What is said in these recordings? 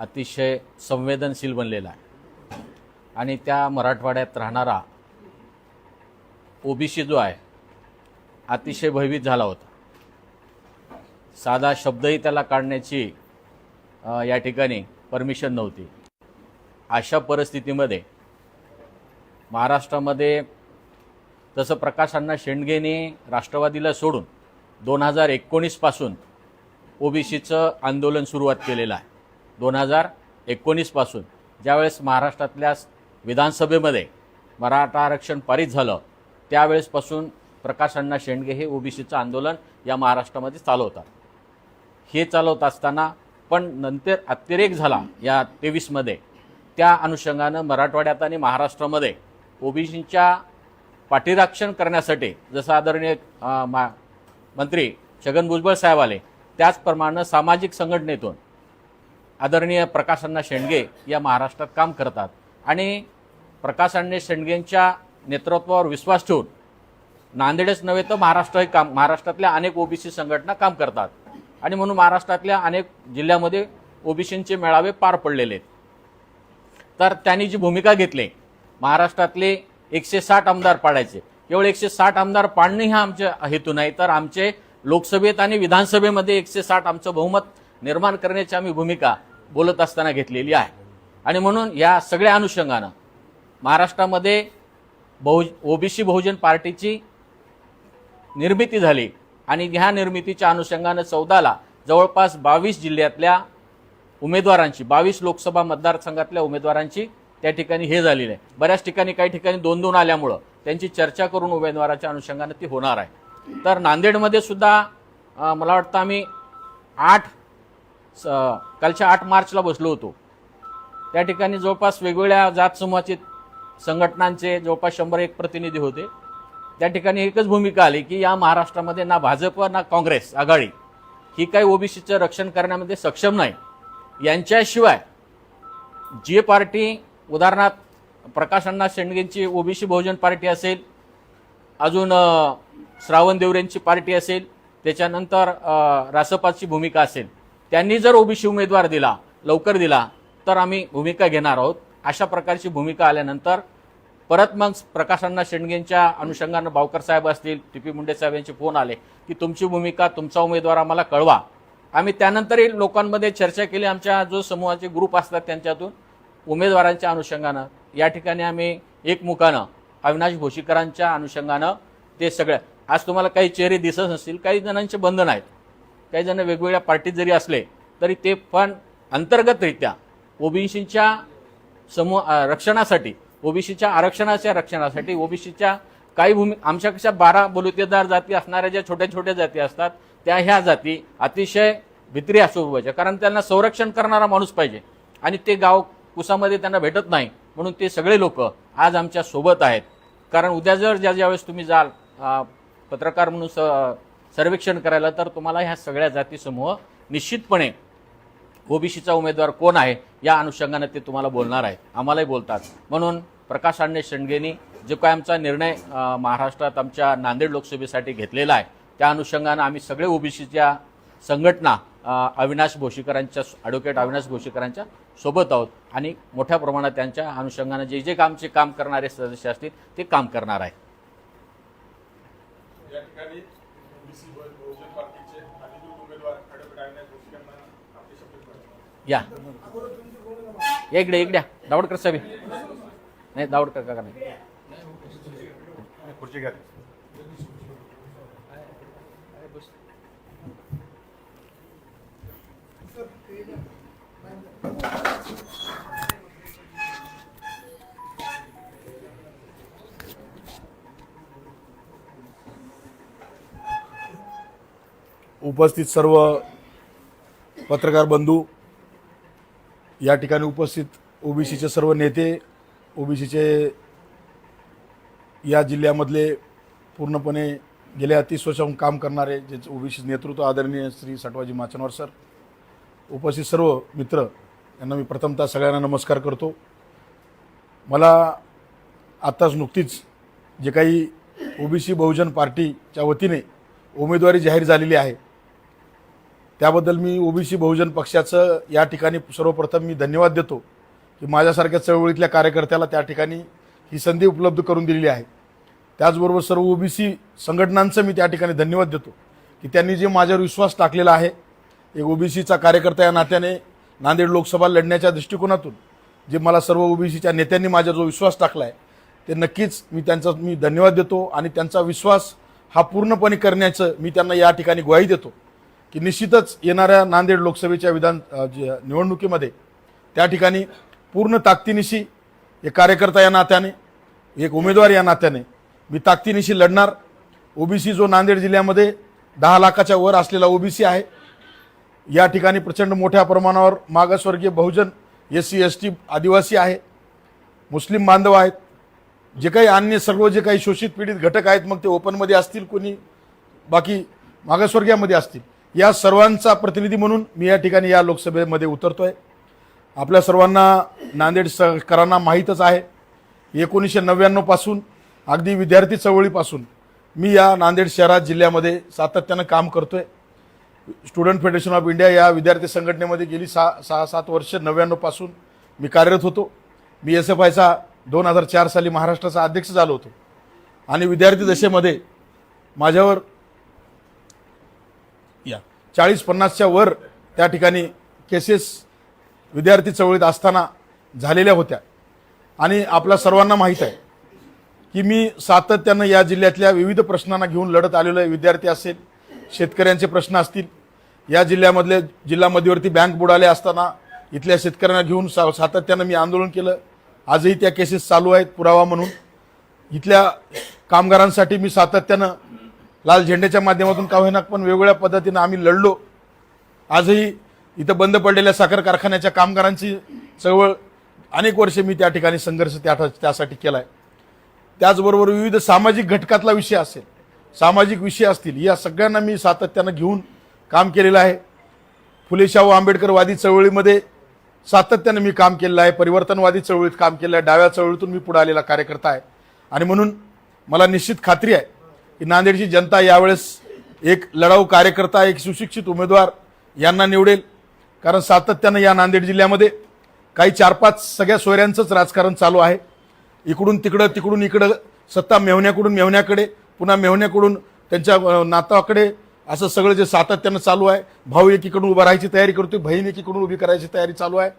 अतिशय संवेदनशील बनलेला आहे. आणि त्या मराठवाड्यात राहणारा ओबीसी जो आहे अतिशय भयभीत झाला होता. साधा शब्दही त्याला काढण्याची या ठिकाणी परमिशन नव्हती. अशा परिस्थितीमध्ये महाराष्ट्रामध्ये तसं प्रकाश अण्णा शेंडगेने राष्ट्रवादीला सोडून दोन हजार एकोणीसपासून ओबीसीचं आंदोलन सुरुवात केलेलं आहे. दोन हजार एकोणीसपासून ज्यावेळेस महाराष्ट्रातल्या विधानसभेमध्ये मराठा आरक्षण पारित झालं त्यावेळेसपासून प्रकाश अण्णा शेंडगे हे ओबीसीचं आंदोलन या महाराष्ट्रामध्ये चालवतात. हे चालवत असताना पण नंतर अतिरेक झाला या तेवीसमध्ये. त्या अनुषंगानं मराठवाड्यात आणि महाराष्ट्रामध्ये ओबीसींच्या पाठीराक्षण करण्यासाठी जसं आदरणीय मा मंत्री छगन भुजबळ साहेब आले त्याचप्रमाणे सामाजिक संघटनेतून आदरणीय प्रकाशांना शेंडगे या महाराष्ट्रात काम करतात. आणि प्रकाशांनी शेंडगेंच्या नेतृत्वावर विश्वास ठेवून नांदेडच नव्हे तर महाराष्ट्र काम महाराष्ट्रातल्या अनेक ओबीसी संघटना काम करतात. आणि म्हणून महाराष्ट्रातल्या अनेक जिल्ह्यामध्ये ओबीसींचे मेळावे पार पडलेले आहेत. तर त्यांनी जी भूमिका घेतली महाराष्ट्रातले एकशे साठ आमदार पाडायचे. केवळ एकशे साठ आमदार पाडणे हा आमच्या हेतू नाही तर आमचे लोकसभेत आणि विधानसभेमध्ये एकशे साठ आमचं बहुमत निर्माण करण्याची आम्ही भूमिका बोलत असताना घेतलेली आहे. आणि म्हणून या सगळ्या अनुषंगानं महाराष्ट्रामध्ये बहु ओबीसी बहुजन पार्टीची निर्मिती झाली. आणि ह्या निर्मितीच्या अनुषंगानं चौदाला जवळपास बावीस जिल्ह्यातल्या उमेदवारांची बावीस लोकसभा मतदारसंघातल्या उमेदवारांची त्या ठिकाणी हे झालेलं आहे. बऱ्याच ठिकाणी काही ठिकाणी दोन दोन आल्यामुळं त्यांची चर्चा करून उमेदवाराच्या अनुषंगानं ती होणार आहे. तर नांदेडमध्ये सुद्धा मला वाटतं आम्ही आठ स- कालच्या आठ मार्चला बसलो होतो. त्या ठिकाणी जवळपास वेगवेगळ्या जात समूहाचे संघटनांचे जवळपास शंभर एक प्रतिनिधी होते. त्या ठिकाणी एकच भूमिका आली की या महाराष्ट्रामध्ये ना भाजप ना काँग्रेस आघाडी ही काही ओबीसीचं रक्षण करण्यामध्ये सक्षम नाही. यांच्याशिवाय जी पार्टी उदाहरणार्थ प्रकाश अण्णा शेंडगेंची ओबीसी बहुजन पार्टी असेल अजून श्रावण देवरेंची पार्टी असेल त्याच्यानंतर रासपाची भूमिका असेल. त्यांनी जर ओबीसी उमेदवार दिला लवकर दिला तर आम्ही भूमिका घेणार आहोत. अशा प्रकारची भूमिका आल्यानंतर परत मग प्रकाशांना शेंडगेंच्या अनुषंगानं भावकर साहेब असतील टी पी मुंडे साहेब यांचे फोन आले की तुमची भूमिका तुमचा उमेदवार आम्हाला कळवा. आम्ही त्यानंतरही लोकांमध्ये चर्चा केली. आमच्या जो समूहाचे ग्रुप असतात त्यांच्यातून उमेदवारांच्या अनुषंगानं या ठिकाणी आम्ही एकमुखानं अविनाश भोशीकरांच्या अनुषंगानं ते सगळं आज तुम्हाला काही चेहरे दिसत नसतील काही जणांचे बंधन आहेत. काही जण वेगवेगळ्या पार्टीत जरी असले तरी ते पण अंतर्गतरित्या ओबीसीच्या समूह रक्षणासाठी ओबीसीच्या आरक्षणाच्या रक्षणासाठी ओबीसीच्या काही भूमी आमच्यापेक्षा बारा बलुतेदार जाती असणाऱ्या ज्या छोट्या छोट्या जाती असतात त्या ह्या जाती अतिशय भित्री असू पाहिजे. कारण त्यांना संरक्षण करणारा माणूस पाहिजे. आणि ते गाव कुसामध्ये त्यांना भेटत नाही म्हणून ते सगळे लोक आज आमच्यासोबत आहेत. कारण उद्या जर ज्या ज्यावेळेस तुम्ही जाल पत्रकार म्हणून स सर्वेक्षण करायला तर तुम्हाला ह्या सगळ्या जाती समूह निश्चितपणे ओबीसीचा उमेदवार कोण आहे या अनुषंगाने ते तुम्हाला बोलणार आहे. आम्हालाही बोलतात. म्हणून प्रकाश आंडे शेंडगेनी जो काय आमचा निर्णय महाराष्ट्रात आमच्या नांदेड लोकसभेसाठी घेतलेला आहे त्या अनुषंगानं आम्ही सगळे ओबीसीच्या संघटना अविनाश भोशीकरांच्या ॲडव्होकेट अविनाश भोशीकरांच्या सोबत आहोत आणि मोठ्या प्रमाणात त्यांच्या अनुषंगानं जे जे कामचे काम करणारे सदस्य असतील ते काम करणार आहे. या. या इकडे इकडे. या. दावडकर साहेब नाही दावडकर काका नाही. खुर्ची घ्या. उपस्थित सर्व पत्रकार बंधू या ठिकाणी उपस्थित ओबीसीचे सर्व नेते ओबीसीचे या जिल्ह्यामधले पूर्णपणे गेल्या तीस वर्षाहून काम करणारे जे ओबीसी नेतृत्व आदरणीय श्री सटवाजी माचनवर सर उपस्थित सर्व मित्र यांना मी प्रथमतः सगळ्यांना नमस्कार करतो. मला आत्ताच नुकतीच जे काही ओबीसी बहुजन पार्टीच्या वतीने उमेदवारी जाहीर झालेली आहे त्याबद्दल मी ओबीसी बहुजन पक्षाचं या ठिकाणी सर्वप्रथम मी धन्यवाद देतो की माझ्यासारख्या चळवळीतल्या कार्यकर्त्याला त्या ठिकाणी ही संधी उपलब्ध करून दिलेली आहे. त्याचबरोबर सर्व ओबीसी संघटनांचं मी त्या ठिकाणी धन्यवाद देतो की त्यांनी जे माझ्यावर विश्वास टाकलेला आहे एक ओबीसीचा कार्यकर्ता या नात्याने नांदेड लोकसभा लढण्याच्या दृष्टिकोनातून जे मला सर्व ओबीसीच्या नेत्यांनी माझ्या जो विश्वास टाकला आहे ते नक्कीच मी त्यांचा मी धन्यवाद देतो आणि त्यांचा विश्वास हा पूर्णपणे करण्याचं मी त्यांना या ठिकाणी ग्वाही देतो. की निश्चितच येणाऱ्या नांदेड लोकसभेच्या विधान निवडणुकीमध्ये त्या ठिकाणी पूर्ण ताकदीनिशी एक कार्यकर्ता या नात्याने एक उमेदवार या नात्याने मी ताकदीनिशी लढणार. ओबीसी जो नांदेड जिल्ह्यामध्ये दहा लाखाच्या वर असलेला ओबीसी आहे या ठिकाणी प्रचंड मोठ्या प्रमाणावर मागासवर्गीय बहुजन एस सी एस टी आदिवासी आहे मुस्लिम बांधव आहेत. जे काही अन्य सर्व जे काही शोषित पीडित घटक आहेत मग ते ओपनमध्ये असतील कोणी बाकी मागासवर्गीयामध्ये असतील. या सर्वांचा प्रतिनिधी म्हणून मी या ठिकाणी या लोकसभेमध्ये उतरतोय. आपल्या सर्वांना नांदेड सहकारांना माहीतच आहे एकोणीसशे नव्याण्णवपासून अगदी विद्यार्थी चळवळीपासून मी या नांदेड शहरात जिल्ह्यामध्ये सातत्यानं काम करतोय. स्टुडंट फेडरेशन ऑफ इंडिया या विद्यार्थी संघटनेमध्ये गेली सहा सहा सात वर्ष नव्याण्णवपासून मी कार्यरत होतो. मी एस एफ आयचा दोन हजार चार साली महाराष्ट्राचा अध्यक्ष झालो होतो. आणि विद्यार्थी दशेमध्ये माझ्यावर चाळीस पन्नासच्या वर त्या ठिकाणी केसेस विद्यार्थी चळवळीत असताना झालेल्या होत्या. आणि आपल्या सर्वांना माहीत आहे की मी सातत्यानं या जिल्ह्यातल्या विविध प्रश्नांना घेऊन लढत आलेलो आहे. विद्यार्थी असेल शेतकऱ्यांचे प्रश्न असतील या जिल्ह्यामधले जिल्हा मध्यवर्ती बँक बुडाले असताना इथल्या शेतकऱ्यांना घेऊन सा सातत्यानं मी आंदोलन केलं. आजही त्या केसेस चालू आहेत पुरावा म्हणून. इथल्या कामगारांसाठी मी सातत्यानं लाल झेंड्याच्या माध्यमातून का होईना पण वेगवेगळ्या पद्धतीनं आम्ही लढलो. आजही इथं बंद पडलेल्या साखर कारखान्याच्या कामगारांची चळवळ अनेक वर्षे मी त्या ठिकाणी संघर्ष त्या त्यासाठी केला आहे त्याचबरोबर विविध सामाजिक घटकातला विषय असेल सामाजिक विषय असतील या सगळ्यांना मी सातत्यानं घेऊन काम केलेलं आहे. फुले शाहू आंबेडकरवादी चळवळीमध्ये सातत्यानं मी काम केलेलं आहे. परिवर्तनवादी चळवळीत काम केलं आहे. डाव्या चळवळीतून मी पुढे आलेला कार्यकर्ता आहे. आणि म्हणून मला निश्चित खात्री आहे की नांदेडची जनता यावेळेस एक लढाऊ कार्यकर्ता एक सुशिक्षित उमेदवार यांना निवडेल. कारण सातत्यानं या नांदेड जिल्ह्यामध्ये काही चार पाच सगळ्या सोयऱ्यांचंच राजकारण चालू आहे. इकडून तिकडं तिकडून इकडं सत्ता मेहण्याकडून मेहण्याकडे पुन्हा मेहण्याकडून त्यांच्या नाताकडे असं सगळं जे सातत्यानं चालू आहे. भाऊ एकीकडून उभा राहायची तयारी करतोय बहीण एकीकडून उभी करायची तयारी चालू आहे.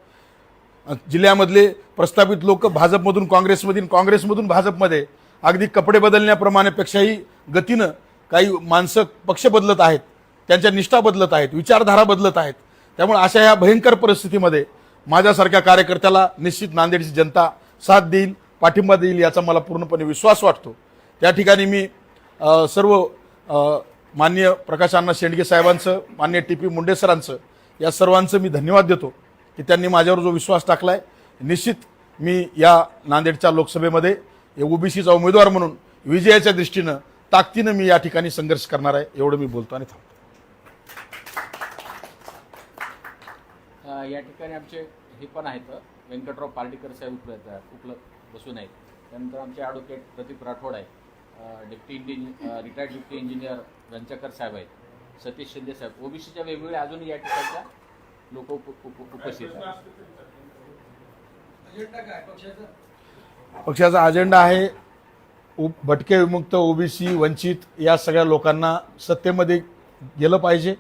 जिल्ह्यामधले प्रस्थापित लोक भाजपमधून काँग्रेसमधून काँग्रेसमधून भाजपमध्ये अगदी कपडे बदलण्याप्रमाणेपेक्षाही गतीनं काही माणसं पक्ष बदलत आहेत त्यांच्या निष्ठा बदलत आहेत विचारधारा बदलत आहेत. त्यामुळे अशा ह्या भयंकर परिस्थितीमध्ये माझ्यासारख्या कार्यकर्त्याला निश्चित नांदेडची जनता साथ देईल पाठिंबा देईल याचा मला पूर्णपणे विश्वास वाटतो. त्या ठिकाणी मी सर्व मान्य प्रकाशांना शेंडगे साहेबांचं मान्य टी पी मुंडे सरांचं या सर्वांचं मी धन्यवाद देतो की त्यांनी माझ्यावर जो विश्वास टाकला आहे निश्चित मी या नांदेडच्या लोकसभेमध्ये ओबीसीचा उमेदवार म्हणून विजयाच्या दृष्टीनं ताकदीनं मी या ठिकाणी संघर्ष करणार आहे एवढं मी बोलतो आणि थांबतो. या ठिकाणी आमचे हे पण आहेत. व्यंकटराव पार्टीकर साहेब उपलब्ध उपलब्ध बसून आहेत. त्यानंतर आमचे ॲडव्होकेट प्रदीप राठोड आहे deputy engineer retired deputy engineer Ranchkar साहेब आहेत. सतीश शिंदे साहेब ओबीसीच्या वेगवेगळ्या अजून या ठिकाणच्या लोक उप, उप, उपस्थित आहेत. पक्षाचा अजेंडा आहे. उ भटके विमुक्त ओबीसी वंचित या सगळ्या लोकांना सत्तेमध्ये गेलं पाहिजे.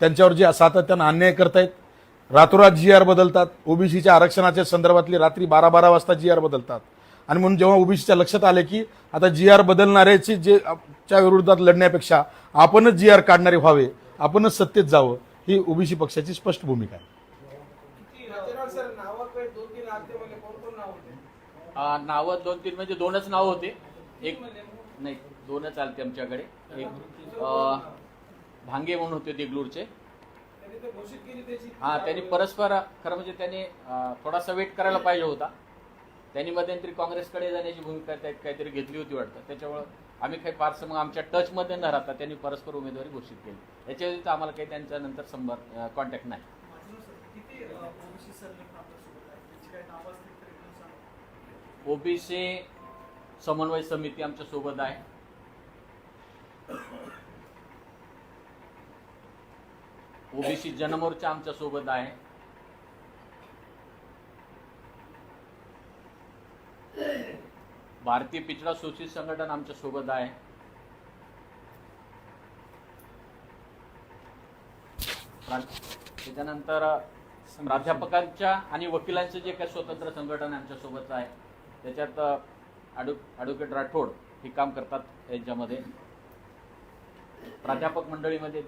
त्यांच्यावर जे सातत्यानं अन्याय करतायत रातोरात जी आर बदलतात. ओबीसीच्या आरक्षणाच्या संदर्भातली रात्री बारा बारा वाजता जी आर बदलतात. आणि म्हणून जेव्हा ओबीसीच्या लक्षात आले की आता जी आर बदलणाऱ्याची जे च्या विरोधात लढण्यापेक्षा आपणच जी आर काढणारे व्हावे आपणच सत्तेत जावं ही ओबीसी पक्षाची स्पष्ट भूमिका आहे. नाव नावं दोन तीन म्हणजे दोनच नावं होते. एक नाही दोनच आलते आमच्याकडे. एक भांगे म्हणून होते देगलूरचे हा त्यांनी परस्पर खरं म्हणजे त्यांनी थोडासा वेट करायला पाहिजे होता. त्यांनी मध्यंतरी काँग्रेसकडे जाण्याची भूमिका काहीतरी घेतली होती वाटतं. त्याच्यामुळं आम्ही काही फारसं मग आमच्या टचमध्ये न राहता त्यांनी परस्पर उमेदवारी घोषित केली. याच्या आम्हाला काही त्यांच्या नंतर संपर्क कॉन्टॅक्ट नाही. ओबीसी समन्वय समिती आमच्यासोबत आहे. ओबीसी जनमोर्चा आमच्यासोबत आहे. भारतीय पिछडा शोषित संघटन आमच्यासोबत आहे. त्याच्यानंतर प्राध्यापकांच्या आणि वकिलांचं जे काही स्वतंत्र संघटन आमच्यासोबत आहे. त्याच्यात ॲडव ॲडव्होकेट राठोड हे काम करतात यांच्यामध्ये. प्राध्यापक मंडळीमध्ये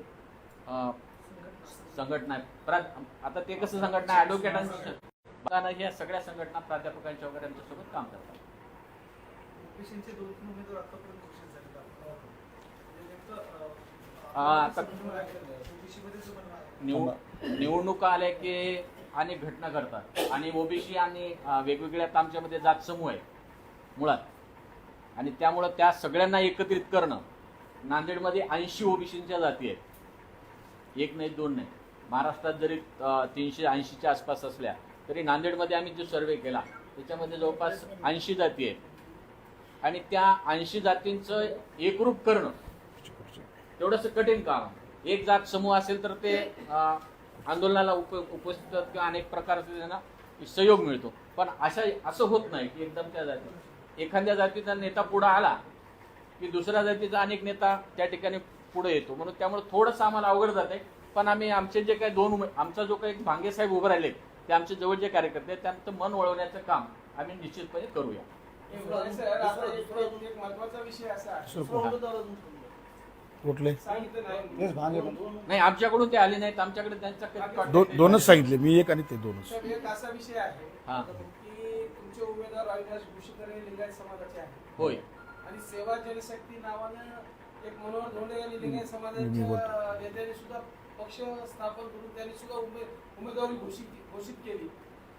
संघटना प्रा आता ते कसं संघटना आहे? ॲडव्होकेटांची ह्या सगळ्या संघटना प्राध्यापकांच्या वगैरे यांच्यासोबत काम करतात. आता- निवडणुका आल्या की अनेक घटना घडतात. आणि ओबीसी आणि वेगवेगळ्या तांच्यामध्ये आमच्यामध्ये जात समूह आहे मुळात. आणि त्यामुळं त्या सगळ्यांना एकत्रित करणं. नांदेडमध्ये ऐंशी ओबीसींच्या जाती आहेत. एक नाही दोन नाही. महाराष्ट्रात जरी तीनशे ऐंशीच्या आसपास असल्या तरी नांदेडमध्ये आम्ही जो सर्वे केला त्याच्यामध्ये जवळपास ऐंशी जाती आहेत. आणि त्या ऐंशी जातींचं एकरूप करणं तेवढंसं कठीण काम. एक जात समूह असेल तर ते आंदोलनाला उप उपस्थित किंवा अनेक प्रकारचे त्यांना सहयोग मिळतो. पण अशा असं होत नाही की एकदम त्या जाती. एखाद्या जातीचा नेता पुढे आला की दुसऱ्या जातीचा अनेक नेता त्या ठिकाणी पुढे येतो. म्हणून त्यामुळे थोडंसं आम्हाला अवघड जाते पण आम्ही आमचे जे काही दोन उमे- आमचा जो काही भांगे साहेब उभे राहिले ते आमचे जवळचे कार्यकर्ते आहेत, त्यांचं मन वळवण्याचं काम आम्ही निश्चितपणे करूया. नाही सर, आता एक एक महत्त्वाचा विषय असा आहे दुसरा उमेदवार अजून समजा. कुठले? सांगितलं नाही आमच्याकडून ते आले नाहीत आमच्याकडे त्यांचा काही दो. दोनच सांगितले मी एक आणि ते दोनच. सर, एक असा विषय आहे हा. की तुमचे उमेदवार अविनाश भूषकर हे लिंगायत समाजाचे आहेत. होय. आणि सेवा जनशक्ती नावानं एक मनोहर धोंडे यांनी लिंगायत मी समाजाच्या बोलतो. नेत्यांनी सुद्धा पक्ष स्थापन करून त्यांनी सुद्धा उमे उमेदवारी घोषित घोषित केली.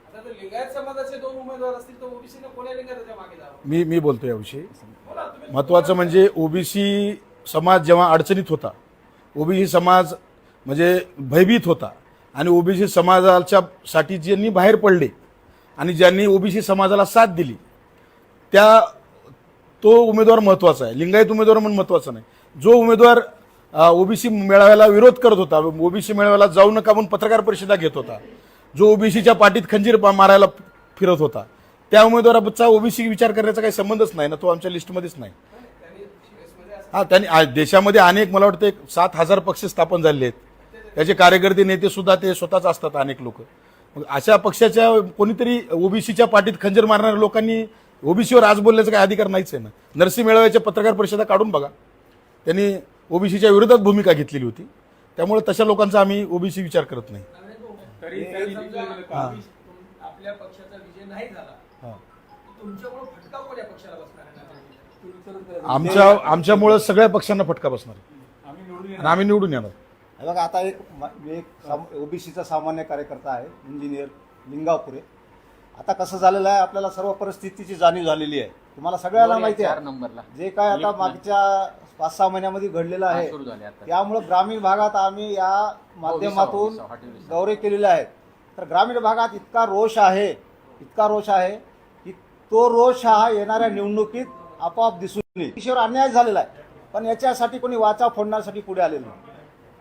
आता जर लिंगायत समाजाचे दोन उमेदवार असतील तर ओबीसीने कोण्या लिंगायताच्या मागे जावं? मी मी बोलतो याविषयी. बोला तुम्ही महत्त्वाचं म्हणजे ओबीसी समाज जेव्हा अडचणीत होता ओबीसी समाज म्हणजे भयभीत होता आणि ओबीसी समाजाच्या साठी ज्यांनी बाहेर पडले आणि ज्यांनी ओबीसी समाजाला साथ दिली त्या तो उमेदवार महत्त्वाचा आहे. लिंगायत उमेदवार म्हणून महत्त्वाचा नाही. जो उमेदवार ओबीसी मेळाव्याला विरोध करत होता ओबीसी मेळाव्याला जाऊ नका म्हणून पत्रकार परिषदा घेत होता जो ओबीसीच्या पाठीत खंजीर मारायला फिरत होता त्या उमेदवाराचा ओबीसी विचार करण्याचा काही संबंधच नाही ना तो आमच्या लिस्टमध्येच नाही. हा त्यांनी देशामध्ये अनेक मला वाटतं एक सात हजार पक्ष स्थापन झालेले आहेत. त्याचे कार्यकर्ते नेते सुद्धा ते स्वतःच असतात अनेक लोक. मग अशा पक्षाच्या कोणीतरी ओबीसीच्या पाठीत खंजर मारणाऱ्या लोकांनी ओबीसीवर आज बोलण्याचा काही अधिकार नाहीच आहे ना. नरसी मेळाव्याच्या पत्रकार परिषदा काढून बघा. त्यांनी ओबीसीच्या विरोधात भूमिका घेतलेली होती. त्यामुळे तशा लोकांचा आम्ही ओबीसी विचार करत नाही. आपल्या पक्षाचा विजय नाही झाला हा. तुमच्यामुळे फटका कोण्या पक्षाला बसणार आहे आमच्या आमच्यामुळं सगळ्या पक्षांना फटका बसणार आहे. आणि आम्ही निवडून येणार. हे बघा आता एक म- एक ओबीसीचा सामान्य कार्यकर्ता आहे इंजिनियर लिंगापुरे. आता कसं झालेलं आहे आपल्याला सर्व परिस्थितीची जाणीव झालेली आहे. तुम्हाला सगळ्यांना माहिती आहे. नंबरला. जे काय आता मागच्या पाच सहा महिन्यामध्ये घडलेलं हा, आहे त्यामुळं ग्रामीण भागात आम्ही या माध्यमातून हॉटेल विसावा. दौरे केलेले आहेत. तर ग्रामीण भागात इतका रोष आहे इतका रोष आहे की तो रोष हा येणाऱ्या निवडणुकीत आपोआप दिसून येईल. ईश्वर अन्याय झालेला आहे. पण याच्यासाठी कोणी वाचा फोडण्यासाठी पुढे आलेलं नाही.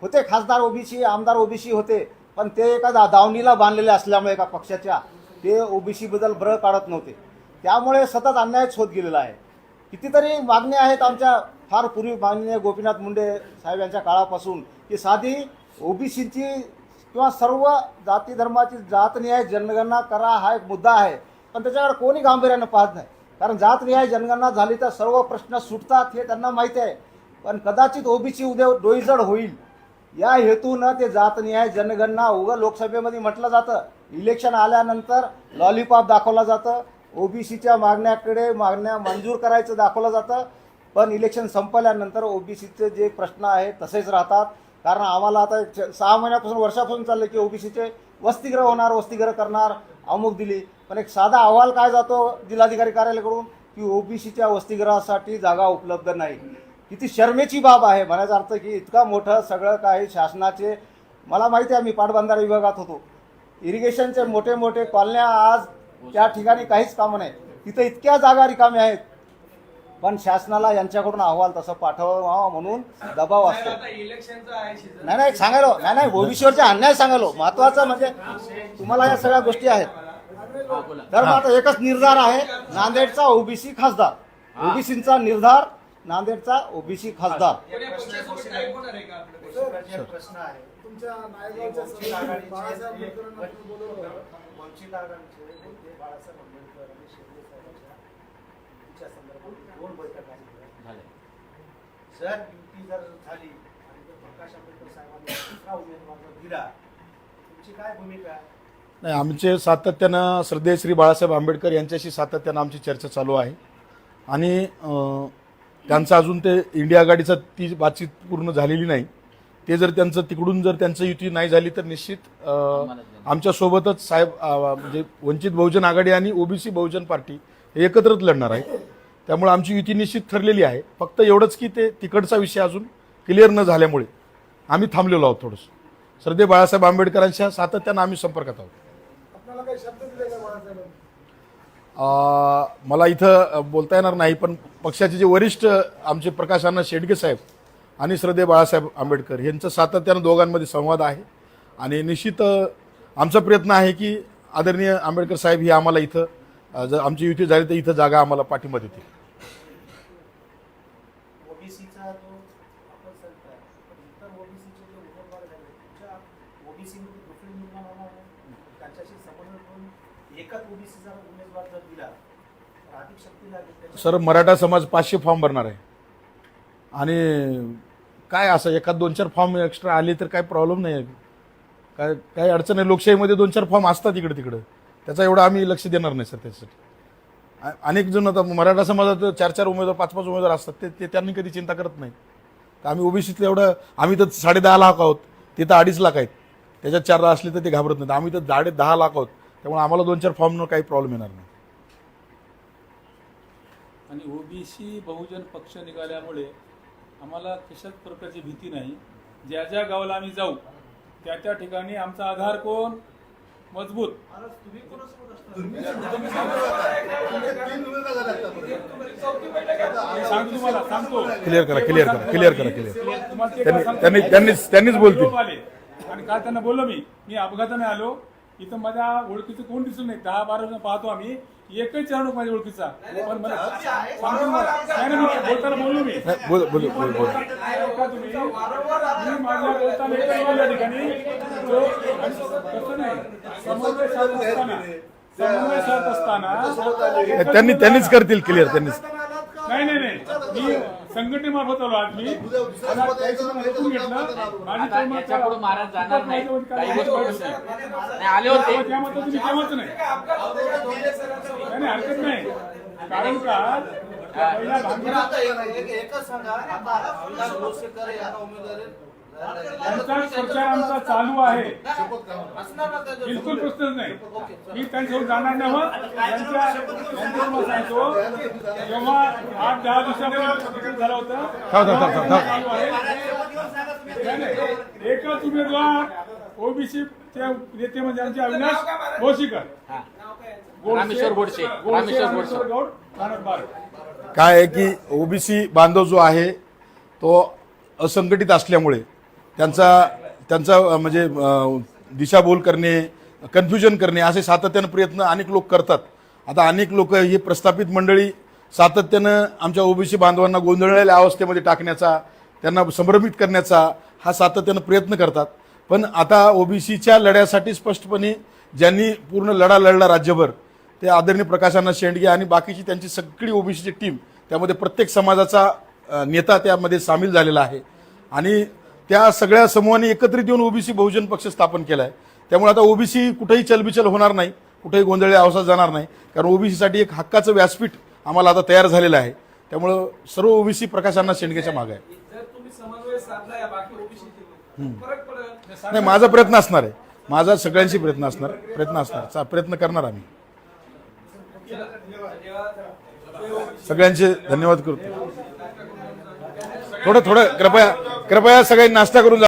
होते खासदार ओबीसी आमदार ओबीसी होते पण ते एका दा- दावणीला बांधलेले असल्यामुळे एका पक्षाच्या ते ओबीसीबद्दल ब्र काढत नव्हते. त्यामुळे सतत अन्यायच होत गेलेला आहे. कितीतरी मागण्या आहेत आमच्या फार पूर्वी माननीय गोपीनाथ मुंडे साहेब यांच्या काळापासून की साधी ओबीसीची किंवा सर्व जाती धर्माची जातनिहाय जनगणना करा हा एक मुद्दा आहे. पण त्याच्याकडे कोणी गांभीर्यानं पाहत नाही. कारण जातनिहाय जनगणना झाली तर सर्व प्रश्न सुटतात हे त्यांना माहिती आहे. पण कदाचित ओबीसी उद्या डोईजड होईल. या हेतूनं ते जातनिहाय जनगणना उगं लोकसभेमध्ये म्हटलं जातं. इलेक्शन आल्यानंतर लॉलीपॉप दाखवला जातं. ओबीसीच्या मागण्याकडे मागण्या मंजूर करायचं दाखवलं जातं. पण इलेक्शन संपल्यानंतर ओबीसीचे जे प्रश्न आहेत तसेच राहतात. कारण आम्हाला आता च- सहा महिन्यापासून वर्षापासून चाललं की ओबीसीचे वसतिगृह होणार वसतिगृह करणार अमुक दिली. पण एक साधा अहवाल काय जातो जिल्हाधिकारी कार्यालयाकडून की ओबीसीच्या वसतिगृहासाठी जागा उपलब्ध नाही. किती शर्मेची बाब आहे. म्हणायचा अर्थ की इतका मोठं सगळं काही शासनाचे मला माहिती आहे मी पाटबंधारा विभागात होतो. इरिगेशनचे मोठे मोठे कॉलन्या आज त्या ठिकाणी काहीच कामं नाही. तिथं इतक्या जागा रिकाम्या आहेत. पण शासनाला यांच्याकडून अहवाल तसं पाठवावा म्हणून दबाव असतो. नाही नाही सांगायलो नाही नाही ओबीसीवरचे अन्याय सांगायलो महत्वाचं म्हणजे तुम्हाला या सगळ्या गोष्टी आहेत. हा, तर मग आता एकच निर्धार आहे. नांदेडचा ओबीसी खासदार. ओबीसीचा निर्धार नांदेडचा ओबीसी खासदार. कोण्या पक्षासोबत काही होणार आहे का आपलं प्रश्न आहे. तुमच्या नायगावच्या वंचित सभेत आघाडीचे बाळासाहेब जे- आंबेडकरांना तुम्ही बोलवलं होतं. वंचित आघाडीचे नेते बाळासाहेब आंबेडकर आणि शिंदे साहेबांच्या युतीच्या संदर्भात दोन बैठका झाल्या. झाले जर युती जर झाली आणि जर प्रकाश आंबेडकर साहेबांनी दुसरा उमेदवार जर दिला तुमची काय भूमिका? आहे नाही आमचे सातत्यानं श्रद्धेय श्री बाळासाहेब आंबेडकर यांच्याशी सातत्यानं आमची चर्चा चालू आहे. आणि त्यांचं अजून ते इंडिया आघाडीचा ती बातचीत पूर्ण झालेली नाही. ते जर त्यांचं तिकडून जर त्यांचं युती नाही झाली तर निश्चित आमच्यासोबतच साहेब म्हणजे वंचित बहुजन आघाडी आणि ओबीसी बहुजन पार्टी हे एकत्रच लढणार आहे. त्यामुळे आमची युती निश्चित ठरलेली आहे. फक्त एवढंच की ते तिकडचा विषय अजून क्लिअर न झाल्यामुळे आम्ही थांबलेलो आहोत थोडंसं. श्रद्धे बाळासाहेब आंबेडकरांच्या सातत्यानं आम्ही संपर्कात आहोत. काही शब्द दिले का बाळासाहेबांनी मला इथं बोलता येणार नाही पण पक्षाचे जे वरिष्ठ आमचे प्रकाश शेडगे साहेब आणि श्रद्धेय बाळासाहेब आंबेडकर यांचं सातत्यानं दोघांमध्ये संवाद आहे. आणि निश्चित आमचा प्रयत्न आहे की आदरणीय आंबेडकर साहेब ही आम्हाला इथं जर आमची युती झाली तर इथं जागा आम्हाला पाठिंबा देतील ओबीसीचा जो आपण सांगताय पण इतर ओबीसीचे जे उमेदवार झाले तुमच्या ओबीसी मध्ये गुफळी निर्माण होणार आहे त्यांच्याशी समन्वय करून एकच ओबीसीचा उमेदवार जर दिला तर अधिक शक्ती लागेल त्याच्या- सर मराठा समाज पाचशे फॉर्म भरणार आहे. आणि काय असं एखाद दोन चार फॉर्म एक्स्ट्रा आले तर काय प्रॉब्लेम नाही. आहे काय काय अडचण आहे लोकशाहीमध्ये दोन चार फॉर्म असतात इकडे तिकडं. त्याचा एवढं आम्ही लक्ष देणार नाही सर त्याच्यासाठी. अनेक जण आता मराठा समाजात चार चार उमेदवार पाच पाच उमेदवार असतात. ते ते त्यांनी कधी चिंता करत नाही. तर आम्ही ओबीसीतलं एवढं आम्ही तर साडे दहा लाख आहोत. ते तर अडीच लाख आहेत. त्याच्यात चार असले तर ते घाबरत नाहीत. आम्ही तर साडे दहा लाख आहोत. त्यामुळे आम्हाला दोन चार फॉर्मनं काही प्रॉब्लेम येणार नाही. आणि ओबीसी बहुजन पक्ष निघाल्यामुळे आम्हाला कशाच प्रकारची भीती नाही. ज्या ज्या गावाला आम्ही जाऊ त्या त्या ठिकाणी आमचा आधार कोण? मजबूत. सांगतो तुम्हाला सांगतो क्लिअर करा क्लिअर करा क्लिअर करा क्लिअर काय त्यांनीच- आले. आणि काल त्यांना बोललो मी? मी अपघाताने आलो. इथं माझ्या ओळखीचं कोण दिसून नाही. दहा बारा जण पाहतो आम्ही. एकही चरण माझ्या ओळखीचा. पण मला सांगतो तुम्हाला. नाही नाही, मी बोलताना बोललो मी. नाही, बोल बोल. बोल बोल ऐका तुम्ही मी माझ्या बोलताना एकच बोललो या ठिकाणी. जो आणि कसं नाही. समन्वय साधत असताना. समन्वय साधत असताना त्यांनी त्यांनीच करतील क्लिअर त्यांनीच. नाही नाही नाही. मी संघटनेमार्फत आलो आज मी. ऐकून घेतलं. माझी आता तर मग याच्यापुढे महाराज जाणार नाही काही गोष्टी घडू नाही नाही. नाही आले होते. त्यामध्ये तुम्ही केव्हाच नाही. नाही नाही, हरकत नाही. कारण का? पहिल्या भांडणात एकच सांगा. आता आमदार भोसेकर यांना उमेदवारी. त्यांचाच प्रचार आमचा चालू आहे बिलकुल प्रश्नच नाही मी त्यांच्यावर जाणार नाही सांगतो जेव्हा आठ दहा दिवसापूर्वी झालं होतं एकच उमेदवार ओबीसी नेते म्हणजे आमचे अविनाश भोसीकर गोडसे- गौड काय आहे की ओबीसी बांधव जो आहे तो असंघटित असल्यामुळे त्यांचा त्यांचा म्हणजे दिशाभूल करणे कन्फ्युजन करणे असे सातत्यानं प्रयत्न अनेक लोक करतात. आता अनेक लोक ही प्रस्थापित मंडळी सातत्यानं आमच्या ओबीसी बांधवांना गोंधळलेल्या अवस्थेमध्ये टाकण्याचा त्यांना संभ्रमित करण्याचा हा सातत्यानं प्रयत्न करतात. पण आता ओबीसीच्या लढ्यासाठी स्पष्टपणे ज्यांनी पूर्ण लढा लढला राज्यभर ते आदरणीय प्रकाशांना शेंडगे आणि बाकीची त्यांची सगळी ओबीसीची टीम त्यामध्ये प्रत्येक समाजाचा नेता त्यामध्ये सामील झालेला आहे. आणि त्या सगळ्या समूहाने एकत्रित येऊन ओबीसी बहुजन पक्ष स्थापन केला आहे त्यामुळे आता ओबीसी कुठेही चलबिचल होणार नाही कुठेही गोंधळी अवस्था जाणार नाही. कारण ओबीसीसाठी एक हक्काचं व्यासपीठ आम्हाला आता तयार झालेलं आहे. त्यामुळं सर्व ओबीसी प्रकाशांना शेंडगेच्या मागे आहे. नाही. माझा प्रयत्न असणार आहे. माझा सगळ्यांशी प्रयत्न असणार प्रयत्न असणार. चा- प्रयत्न करणार आम्ही. सगळ्यांचे धन्यवाद करतो. थोडं थोडं कृपया कृपया सगळे नाश्ता करून